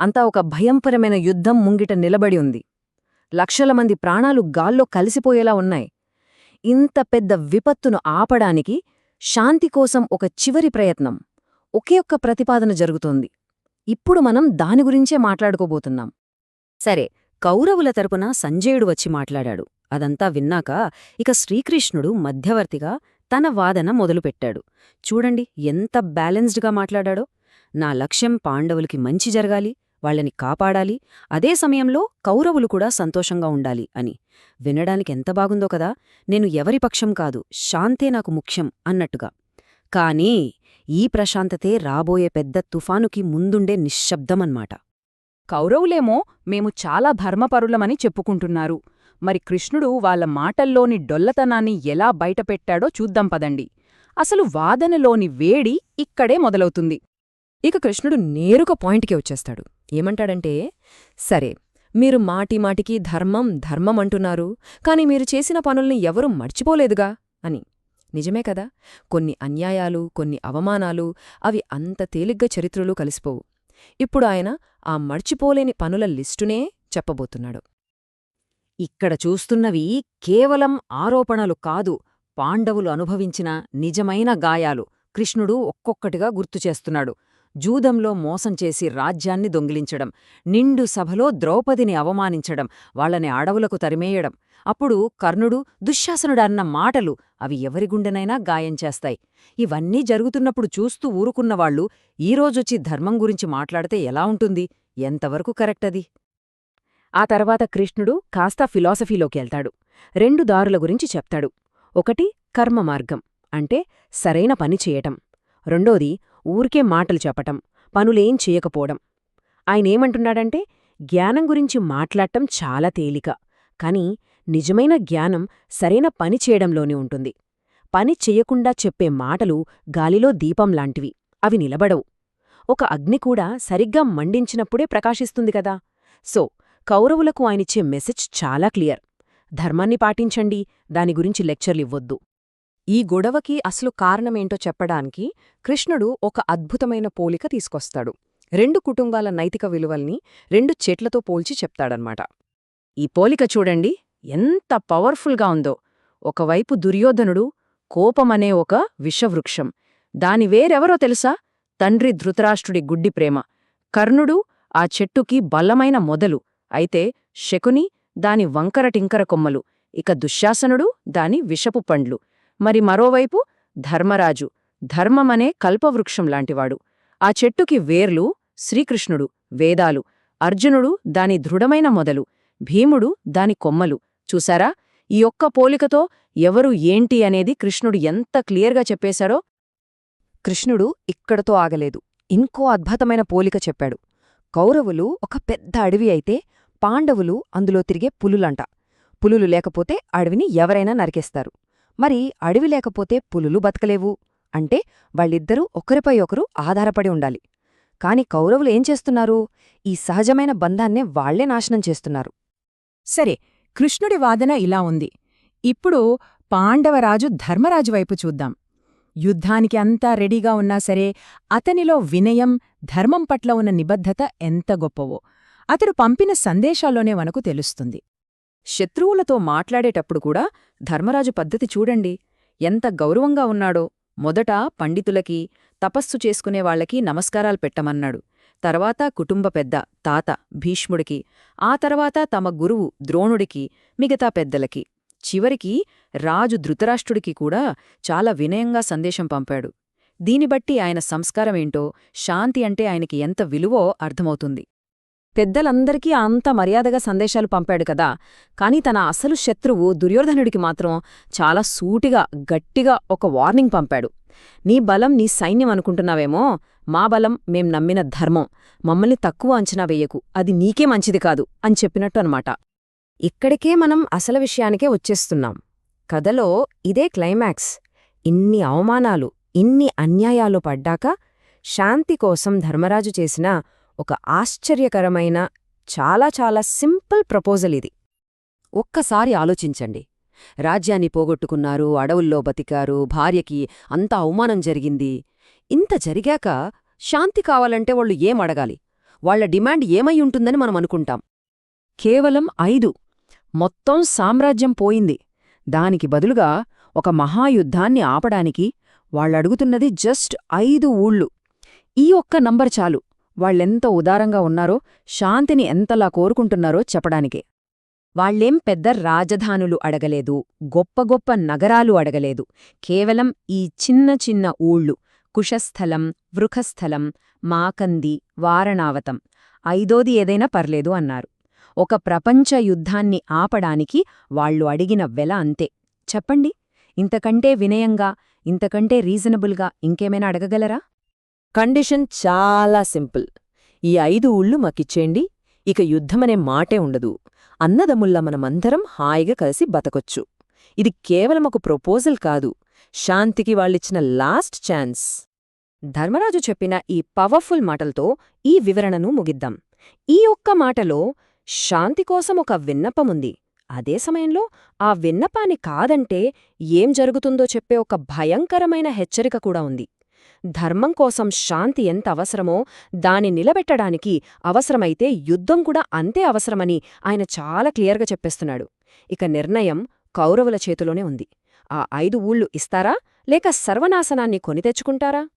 అంతా ఒక భయంకరమైన యుద్ధం ముంగిట నిలబడి ఉంది. లక్షల మంది ప్రాణాలు గాల్లో కలిసిపోయేలా ఉన్నాయి. ఇంత పెద్ద విపత్తును ఆపడానికి శాంతి కోసం ఒక చివరి ప్రయత్నం ఒకే ఒక్క ప్రతిపాదన జరుగుతోంది. ఇప్పుడు మనం దాని గురించే మాట్లాడుకోబోతున్నాం. సరే కౌరవుల తరపున సంజయుడు వచ్చి మాట్లాడాడు. అదంతా విన్నాక ఇక శ్రీకృష్ణుడు మధ్యవర్తిగా తన వాదన మొదలుపెట్టాడు. చూడండి ఎంత బ్యాలెన్స్డ్గా మాట్లాడాడో. నా లక్ష్యం పాండవులకి మంచి జరగాలి వాళ్ళని కాపాడాలి అదే సమయంలో కౌరవులు కూడా సంతోషంగా ఉండాలి అని. వినడానికి ఎంత బాగుందో కదా నేను ఎవరి పక్షం కాదు శాంతే నాకు ముఖ్యం అన్నట్టుగా. కానీ ఈ ప్రశాంతతే రాబోయే పెద్ద తుఫానుకి ముందుండే నిశ్శబ్దమన్మాట. కౌరవులేమో మేము చాలా ధర్మపరులమని చెప్పుకుంటున్నారు. మరి కృష్ణుడు వాళ్ళ మాటల్లోని డొల్లతనాన్ని ఎలా బయటపెట్టాడో చూద్దాం పదండి. అసలు వాదనలోని వేడి ఇక్కడే మొదలవుతుంది. ఇక కృష్ణుడు నేరుగా పాయింట్కి వచ్చేస్తాడు. ఏమంటాడంటే సరే మీరు మాటిమాటికి ధర్మం ధర్మం అంటున్నారు కాని మీరు చేసిన పనుల్ని ఎవరూ మర్చిపోలేదుగా? అని. నిజమే కదా కొన్ని అన్యాయాలు కొన్ని అవమానాలు అవి అంత తేలిగ్గా చరిత్రలు కలిసిపోవు. ఇప్పుడు ఆయన ఆ మర్చిపోలేని పనుల లిస్టునే చెప్పబోతున్నాడు. ఇక్కడ చూస్తున్నవి కేవలం ఆరోపణలు కాదు పాండవులు అనుభవించిన నిజమైన గాయాలు. కృష్ణుడు ఒక్కొక్కటిగా గుర్తుచేస్తున్నాడు జూదంలో మోసం చేసి రాజ్యాన్ని దొంగిలించడం నిండు సభలో ద్రౌపదిని అవమానించడం వాళ్ళని అడవులకు తరిమేయడం. అప్పుడు కర్ణుడు దుశ్శాసనుడన్న మాటలు అవి ఎవరి గుండెనైనా గాయం చేస్తాయి. ఇవన్నీ జరుగుతున్నప్పుడు చూస్తూ ఊరుకున్నవాళ్ళు ఈరోజొచ్చి ధర్మం గురించి మాట్లాడితే ఎలా ఉంటుంది? ఎంతవరకు కరెక్టది ఆ తర్వాత కృష్ణుడు కాస్త ఫిలాసఫీలోకి వెళ్తాడు. రెండు దారుల గురించి చెప్తాడు. ఒకటి కర్మ మార్గం అంటే సరైన పని చేయటం. రెండోది ఊరికే మాటలు చెప్పటం పనులేం చేయకపోవడం. ఆయనేమంటున్నాడంటే జ్ఞానం గురించి మాట్లాడటం చాలా తేలిక కాని నిజమైన జ్ఞానం సరైన పని చేయడంలోనే ఉంటుంది. పని చెయ్యకుండా చెప్పే మాటలు గాలిలో దీపంలాంటివి అవి నిలబడవు. ఒక అగ్ని కూడా సరిగ్గా మండించినప్పుడే ప్రకాశిస్తుంది కదా. సో కౌరవులకు ఆయనిచ్చే మెసేజ్ చాలా క్లియర్. ధర్మాన్ని పాటించండి దాని గురించి లెక్చర్లివ్వొద్దు ఈ గొడవకి అసలు కారణమేంటో చెప్పడానికి కృష్ణుడు ఒక అద్భుతమైన పోలిక తీసుకొస్తాడు. రెండు కుటుంబాల నైతిక విలువల్ని రెండు చెట్లతో పోల్చి చెప్తాడనమాట ఈ పోలిక చూడండి ఎంత పవర్ఫుల్గా ఉందో. ఒకవైపు దుర్యోధనుడు కోపమనే ఒక విషవృక్షం. దాని వేరెవరో తెలుసా? తండ్రి ధృతరాష్ట్రుడి గుడ్డి ప్రేమ. కర్ణుడు ఆ చెట్టుకి బలమైన మొదలు. అయితే శకుని దాని వంకరటింకర కొమ్మలు. ఇక దుశ్శాసనుడు దాని విషపు పండ్లు. మరి మరోవైపు ధర్మరాజు. ధర్మమనే కల్పవృక్షం లాంటివాడు. ఆ చెట్టుకి వేర్లు శ్రీకృష్ణుడు వేదాలు అర్జునుడు దాని దృఢమైన మొదలు భీముడు దాని కొమ్మలు. చూసారా ఈ ఒక్క పోలికతో ఎవరు ఏంటి అనేది కృష్ణుడు ఎంత క్లియర్గా చెప్పేశారో కృష్ణుడు ఇక్కడతో ఆగలేదు. ఇంకో అద్భుతమైన పోలిక చెప్పాడు. కౌరవులు ఒక పెద్ద అడవి అయితే పాండవులు అందులో తిరిగే పులులంట. పులులు లేకపోతే అడవిని ఎవరైనా నరికేస్తారు. మరి అడవి లేకపోతే పులులు బతకలేవు. అంటే వాళ్ళిద్దరూ ఒకరిపై ఒకరు ఆధారపడి ఉండాలి. కాని కౌరవులు ఏం చేస్తున్నారు? ఈ సహజమైన బంధాన్నే వాళ్ళే నాశనం చేస్తున్నారు. సరే కృష్ణుడి వాదన ఇలా ఉంది. ఇప్పుడు పాండవరాజు ధర్మరాజు వైపు చూద్దాం. యుద్ధానికి అంతా రెడీగా ఉన్నా సరే అతనిలో వినయం ధర్మం పట్ల ఉన్న నిబద్ధత ఎంత గొప్పవో అతడు పంపిన సందేశాల్లోనే మనకు తెలుస్తుంది. శత్రువులతో మాట్లాడేటప్పుడు కూడా ధర్మరాజు పద్ధతి చూడండి. ఎంత గౌరవంగా ఉన్నాడో. మొదట పండితులకి తపస్సు చేసుకునేవాళ్ళకి నమస్కారాలు పెట్టమన్నాడు. తర్వాత కుటుంబ పెద్ద తాత భీష్ముడికి ఆ తర్వాత తమ గురువు ద్రోణుడికి మిగతా పెద్దలకి. చివరికి రాజు ధృతరాష్ట్రుడికి కూడా చాలా వినయంగా సందేశం పంపాడు. దీనిబట్టి ఆయన సంస్కారమేంటో శాంతి అంటే ఆయనకి ఎంత విలువో అర్థమవుతుంది. పెద్దలందరికీ అంత మర్యాదగా సందేశాలు పంపాడు కదా. కాని తన అసలు శత్రువు దుర్యోధనుడికి మాత్రం చాలా సూటిగా గట్టిగా ఒక వార్నింగ్ పంపాడు. నీ బలం నీ సైన్యం అనుకుంటున్నావేమో? మా బలం మేం నమ్మిన ధర్మం. మమ్మల్ని తక్కువ అంచనా వెయ్యకు అది నీకే మంచిది కాదు అని చెప్పినట్టు అనమాట ఇక్కడికే మనం అసలు విషయానికే వచ్చేస్తున్నాం. కథలో ఇదే క్లైమాక్స్. ఇన్ని అవమానాలు ఇన్ని అన్యాయాలు పడ్డాక శాంతి కోసం ధర్మరాజు చేసిన ఒక ఆశ్చర్యకరమైన చాలా చాలా సింపుల్ ప్రపోజల్ ఇది. ఒక్కసారి ఆలోచించండి. రాజ్యాన్ని పోగొట్టుకున్నారు అడవుల్లో బతికారు భార్యకి అంత అవమానం జరిగింది. ఇంత జరిగాక శాంతి కావాలంటే వాళ్ళు ఏం అడగాలి? వాళ్ళ డిమాండ్ ఏమై ఉంటుందని మనం అనుకుంటాం. కేవలం ఐదు. మొత్తం సామ్రాజ్యం పోయింది. దానికి బదులుగా ఒక మహాయుద్ధాన్ని ఆపడానికి వాళ్ళడుగుతున్నది జస్ట్ ఐదు ఊళ్ళు. ఈ ఒక్క నంబర్ చాలు. వాళ్ళెంత ఉదారంగా ఉన్నారో శాంతిని ఎంతలా కోరుకుంటున్నారో చెప్పడానికే. వాళ్ళేం పెద్ద రాజధానులు అడగలేదు గొప్ప గొప్ప నగరాలు అడగలేదు. కేవలం ఈ చిన్న చిన్న ఊళ్ళు కుశస్థలం వృఖస్థలం మాకంది వారణావతం ఐదోది ఏదైనా పర్లేదు అన్నారు. ఒక ప్రపంచ యుద్ధాన్ని ఆపడానికి వాళ్ళు అడిగిన వెల అంతే. చెప్పండి ఇంతకంటే వినయంగా ఇంతకంటే రీజనబుల్గా ఇంకేమైనా అడగగలరా? కండిషన్ చాలా సింపుల్. ఈ ఐదు ఊళ్ళు మాకిచ్చేయండి. ఇక యుద్ధమనే మాటే ఉండదు. అన్నదమ్ముల్లా మనమందరం హాయిగా కలిసి బతకొచ్చు. ఇది కేవలం ఒక ప్రపోజల్ కాదు. శాంతికి వాళ్ళిచ్చిన లాస్ట్ ఛాన్స్. ధర్మరాజు చెప్పిన ఈ పవర్ఫుల్ మాటలతో ఈ వివరణను ముగిద్దాం. ఈ ఒక్క మాటలో శాంతి కోసం ఒక విన్నపముంది. అదే సమయంలో ఆ విన్నపాన్ని కాదంటే ఏం జరుగుతుందో చెప్పే ఒక భయంకరమైన హెచ్చరిక కూడా ఉంది. ధర్మం కోసం శాంతి ఎంత అవసరమో దాన్ని నిలబెట్టడానికి అవసరమైతే యుద్ధం కూడా అంతే అవసరమని ఆయన చాలా క్లియర్గా చెప్పేస్తున్నాడు. ఇక నిర్ణయం కౌరవుల చేతిలోనే ఉంది. ఆ ఐదు ఊళ్ళు ఇస్తారా? లేక సర్వనాశనాన్ని కొని తెచ్చుకుంటారా?